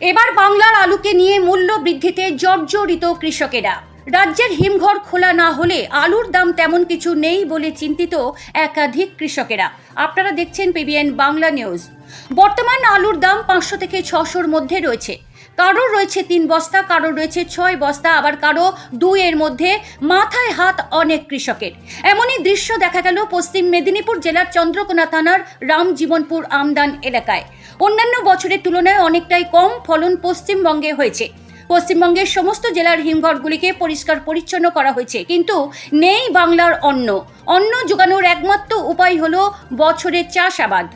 এবার বাংলার আলুকে নিয়ে মূল্য বৃদ্ধিতে জর্জরিত কৃষকেরা। রাজ্যের হিমঘর খোলা না হলে আলুর দাম তেমন কিছু নেই বলে চিন্তিত একাধিক কৃষকেরা। আপনারা দেখছেন পিবিএন বাংলা নিউজ। বর্তমান আলুর দাম পাঁচশো থেকে ছশোর মধ্যে রয়েছে। কারোর রয়েছে তিন বস্তা, কারোর রয়েছে ছয় বস্তা, আবার কারও দুইয়ের মধ্যে মাথায় হাত অনেক কৃষকের। এমনই দৃশ্য দেখা গেল পশ্চিম মেদিনীপুর জেলার চন্দ্রকোনা থানার রামজীবনপুর আমদান এলাকায়। অন্যান্য বছরের তুলনায় অনেকটাই কম ফলন পশ্চিমবঙ্গে হয়েছে। পশ্চিমবঙ্গের সমস্ত জেলার হিমঘরগুলিকে পরিষ্কার পরিচ্ছন্ন করা হয়েছে। কিন্তু নেই বাংলার অন্ন। অন্ন যোগানোর একমাত্র উপায় হলো বছরের চাষাবাদ।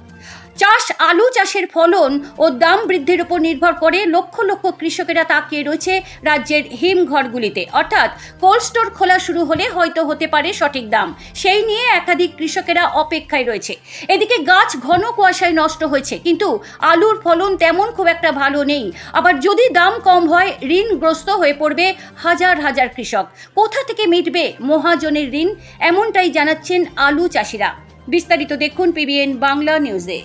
চাষ, আলু চাষের ফলন ও দাম বৃদ্ধির উপর নির্ভর করে লক্ষ লক্ষ কৃষকেরা তাকিয়ে রয়েছে রাজ্যের হিমঘরগুলিতে অর্থাৎ কোল্ড স্টোর খোলা শুরু হলে হয়তো হতে পারে সঠিক দাম। সেই নিয়ে একাধিক কৃষকেরা অপেক্ষায় রয়েছে। এদিকে গাছ ঘন কুয়াশায় নষ্ট হয়েছে, কিন্তু আলুর ফলন তেমন খুব একটা ভালো নেই। আবার যদি দাম কম হয়, ঋণগ্রস্ত হয়ে পড়বে হাজার হাজার কৃষক। কোথা থেকে মিটবে মহাজনের ঋণ? এমনটাই জানাচ্ছেন আলু চাষিরা। বিস্তারিত দেখুন পিবিএন বাংলা নিউজে।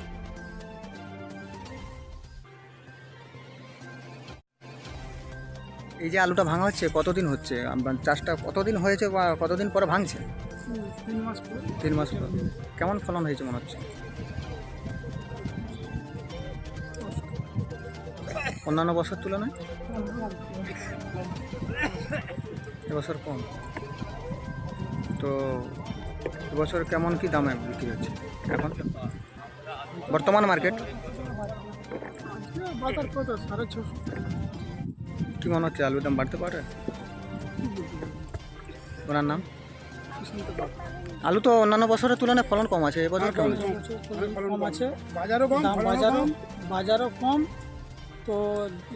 এই যে আলুটা ভাঙা হচ্ছে, কতদিন হচ্ছে? আম- চাষটা কতদিন হয়েছে বা কতদিন পরে ভাঙছে? তিন মাস পরে। কেমন ফলন হয়েছে মনে হচ্ছে? অন্যান্য বছর তুলনায়? এবছর কম। তো এবছর কেমন কি দামে বিক্রি হচ্ছে? এখন? বর্তমান মার্কেট? কি মনে হচ্ছে আলুর দাম বাড়তে পারে? ওনার নাম? আলু তো অন্যান্য বছরের তুলনায় ফলন কম আছে এবছর কেমন কম আছে। বাজারও কম বাজারও কম। বাজারও কম। তো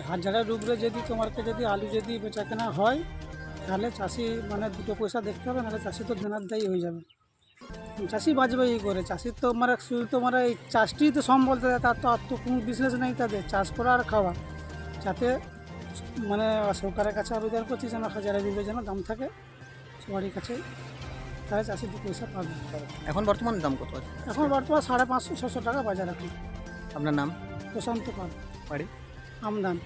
হাজারের উপরে যদি তোমারকে যদি আলু যদি বেচা কেনা হয় তাহলে চাষি মানে দুটো পয়সা দেখতে হবে নাহলে চাষি তো দেনার দায়ী হয়ে যাবে। চাষি বাঁচবে এই করে। চাষির তো মানে শুধু তো মানে এই চাষটি তো সম্বল তার তো আর তো কোনো বিজনেস নেই তাদের। চাষ করা আর খাওয়া। যাতে মানে সরকারের কাছে আবেদন করছি যেন হাজারের উপরে যেন দাম থাকে। সবারই কাছে তাহলে চাষি দু পয়সা পাবে এখন বর্তমান দাম কত আছে? এখন বর্তমান সাড়ে পাঁচশো ছশো টাকা বাজার এখন। আপনার নাম? প্রশান্ত পাল। বাড়ি? আমদান।